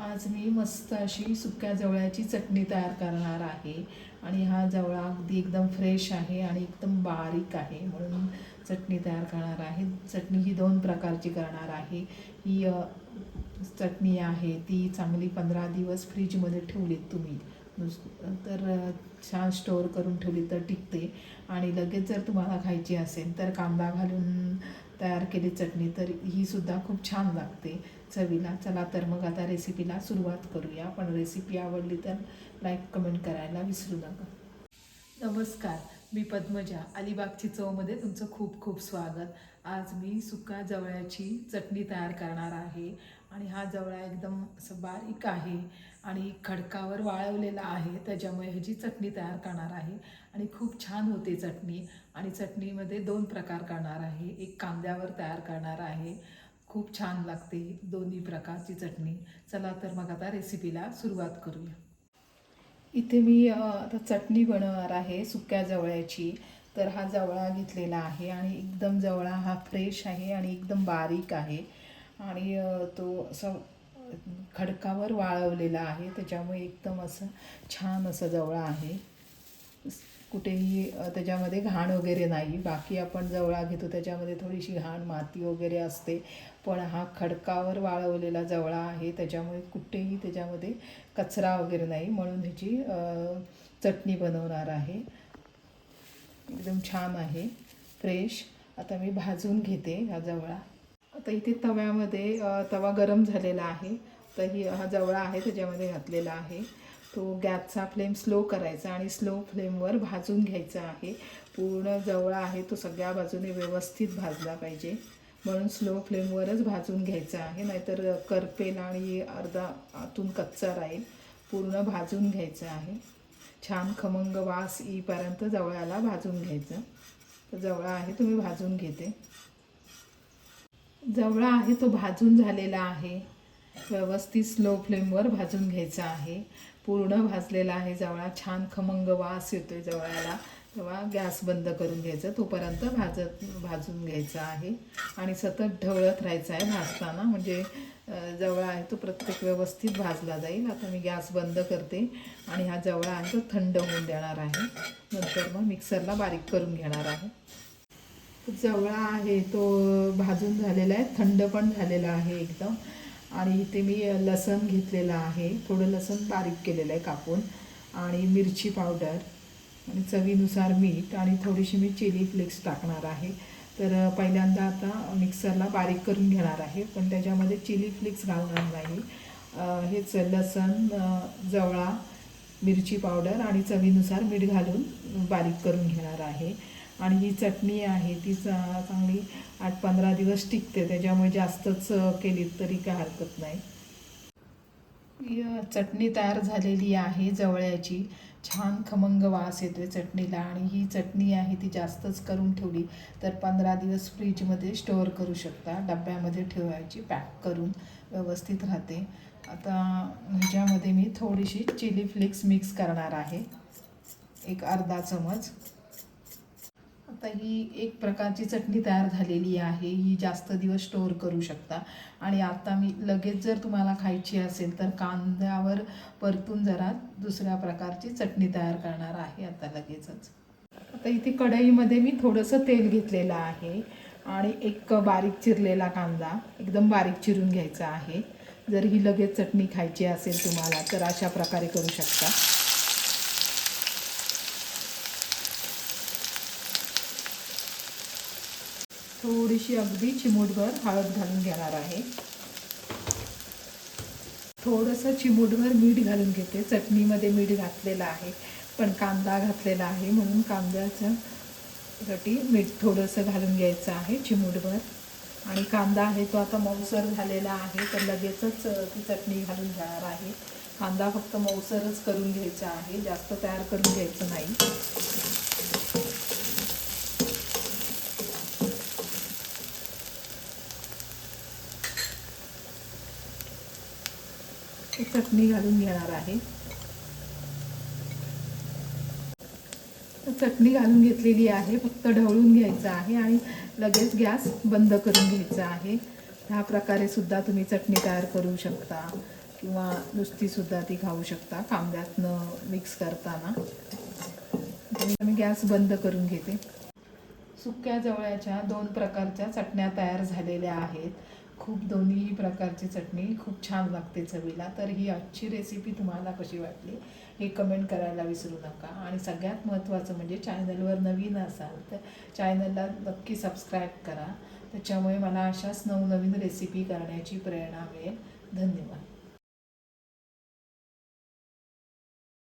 आज मी मस्त अशी सुक्या जवळ्याची चटणी तयार करणार आहे. आणि हा जवळा अगदी एकदम फ्रेश आहे आणि एकदम बारीक आहे म्हणून चटणी तयार करणार आहे. चटणी ही दोन प्रकारची करणार आहे. ही चटणी आहे ती चांगली पंधरा दिवस फ्रीजमध्ये ठेवलीत तुम्ही. नुस तर छान स्टोअर करून ठेवली तर टिकते. आणि लगेच जर तुम्हाला खायची असेल तर कांदा घालून तयार केली चटणी तर ही सुद्धा खूप छान लागते चवीला. चला तर मग आता रेसिपीला सुरुवात करूया. पण रेसिपी आवडली तर लाईक कमेंट करायला विसरू नका. नमस्कार मी पद्मजा. अलिबागची चवमध्ये तुमचं खूप खूप स्वागत. आज मी सुका जवळ्याची चटणी तयार करणार आहे. आणि हा जवळा एकदम असं बारीक आहे आणि खडकावर वाळवलेला आहे. त्याच्यामुळे ह्याची चटणी तयार करणार आहे. आणि खूप छान होते चटणी. आणि चटणीमध्ये दोन प्रकार करणार आहे. एक कांद्यावर तयार करणार आहे. खूप छान लागते दोन्ही प्रकारची चटणी. चला तर मग आता रेसिपीला सुरुवात करूया. इथे मी आता चटणी बनवणार आहे सुक्या जवळ्याची. तर हा जवळा घेतलेला आहे आणि एकदम जवळा हा फ्रेश आहे आणि एकदम बारीक आहे. आणि तो असं खडकावर वाळवलेला आहे. त्याच्यामुळे एकदम असं छान असं जवळा आहे. कुठेही त्याच्यामध्ये घाण वगैरे नाही. बाकी आपण जवळा घेतो त्याच्यामध्ये थोडीशी घाण माती वगैरे असते. पण हा खडकावर वाळवलेला जवळा आहे. त्याच्यामुळे कुठेही त्याच्यामध्ये कचरा वगैरे नाही. म्हणून ह्याची चटणी बनवणार आहे. एकदम छान आहे. फ्रेश. आता मी भाजून घेते हा जवळा. आता इथे तव्यामध्ये तवा गरम झालेला आहे. तर ही हा जवळा आहे त्याच्यामध्ये घातलेला आहे. तो गॅसचा फ्लेम स्लो करायचा आणि स्लो फ्लेमवर भाजून घ्यायचा आहे. पूर्ण जवळा आहे तो सगळ्या बाजूने व्यवस्थित भाजला पाहिजे. म्हणून स्लो फ्लेमवरच भाजून घ्यायचा आहे. नाहीतर करपेल आणि अर्धा आतून कच्चा राहील. पूर्ण भाजून घ्यायचं आहे. छान खमंग वास येईपर्यंत जवळाला भाजून घ्यायचं. तर जवळा आहे तुम्ही भाजून घेते. जवळा आहे तो भाजून झालेला आहे. व्यवस्थित स्लो फ्लेमवर भाजून घ्यायचा आहे. पूर्ण भाजलेला आहे जवळा. छान खमंग वास येतोय जवळाला. तेव्हा गॅस बंद करून घ्यायचं. तोपर्यंत भाजत भाजून घ्यायचा आहे. आणि सतत ढवळत राहायचं आहे भाजताना. म्हणजे जवळ जवळा आहे तो प्रत्येक व्यवस्थित भाजला जाईल. आता मी गॅस बंद करते. आणि हा जवळा आहे तो थंड होऊन देणार आहे. नंतर मग मिक्सरला बारीक करून घेणार आहे. जवळा आहे तो भाजून झालेला आहे. थंड पण झालेला आहे एकदम. आणि इथे मी लसण घेतलेलं आहे. थोडं लसण बारीक केलेलं आहे कापून. आणि मिरची पावडर. आणि चवीनुसार मीठ आणि थोडीशी मी चिली फ्लेक्स टाकणार आहे. तर पहिल्यांदा आता मिक्सरला बारीक करून घेणार आहे पण त्याच्यामध्ये चिली फ्लेक्स घालणार नाही. हेच लसण जवळा मिरची पावडर आणि चवीनुसार मीठ घालून बारीक करून घेणार आहे. आणि ही चटणी आहे ती चांगली आठ पंधरा दिवस टिकते त्याच्यामुळे जास्तच केलीत केली तरी काय हरकत नाही. चटणी तयार झालेली आहे जवळ्याची. छान खमंग वास येतोय चटणीला आणि ही चटणी आहे ती जास्तच करून ठेवली तर पंधरा दिवस फ्रीजमध्ये स्टोअर करू शकता. डब्यामध्ये ठेवायची पॅक करून व्यवस्थित राहते. आता ह्याच्यामध्ये मी थोडीशी चिली फ्लेक्स मिक्स करणार आहे. एक अर्धा चमच. आता ही एक प्रकारची चटणी तयार झालेली आहे. ही जास्त दिवस स्टोअर करू शकता. आणि आता मी लगेच जर तुम्हाला खायची असेल तर कांद्यावर परतून जरा दुसऱ्या प्रकारची चटणी तयार करणार आहे आता लगेचच. आता इथे कढईमध्ये मी थोडंसं तेल घेतलेलं आहे. आणि एक बारीक चिरलेला कांदा एकदम बारीक चिरून घ्यायचा आहे. जर ही लगेच चटणी खायची असेल तुम्हाला तर अशा प्रकारे करू शकता. थोडीशी अगदी चिमूटभर हळद घालून घेणार आहे. थोडंसं चिमूटभर मीठ घालून घेते. चटणीमध्ये मीठ घातलेलं आहे पण कांदा घातलेला आहे म्हणून कांद्याचं साठी मीठ थोडंसं घालून घ्यायचं आहे चिमूटभर. आणि कांदा आहे तो आता मऊसर झालेला आहे तर लगेचच ती चटणी घालून घेणार आहे. कांदा फक्त मऊसरच करून घ्यायचा आहे जास्त तयार करून घ्यायचं नाही. चटणी घालून घेणार आहे. चटणी घालून घेतलेली आहे फक्त ढवळून घ्यायचं आहे आणि लगेच गॅस बंद करून घ्यायचा आहे. ह्या प्रकारे सुद्धा तुम्ही चटणी तयार करू शकता किंवा नुसतीसुद्धा ती खाऊ शकता कांद्यातनं मिक्स करताना. मी गॅस बंद करून घेते. सुक्या जवळ्याच्या दोन प्रकारच्या चटण्या तयार झालेल्या आहेत. खूप दोन्ही प्रकारची चटणी खूप छान लागते चवीला. तर ही आजची रेसिपी तुम्हाला कशी वाटली हे कमेंट करायला विसरू नका. आणि सगळ्यात महत्त्वाचं म्हणजे चॅनलवर नवीन असाल तर चॅनलला नक्की सबस्क्राईब करा. त्याच्यामुळे मला अशाच नवनवीन रेसिपी करण्याची प्रेरणा मिळेल. धन्यवाद.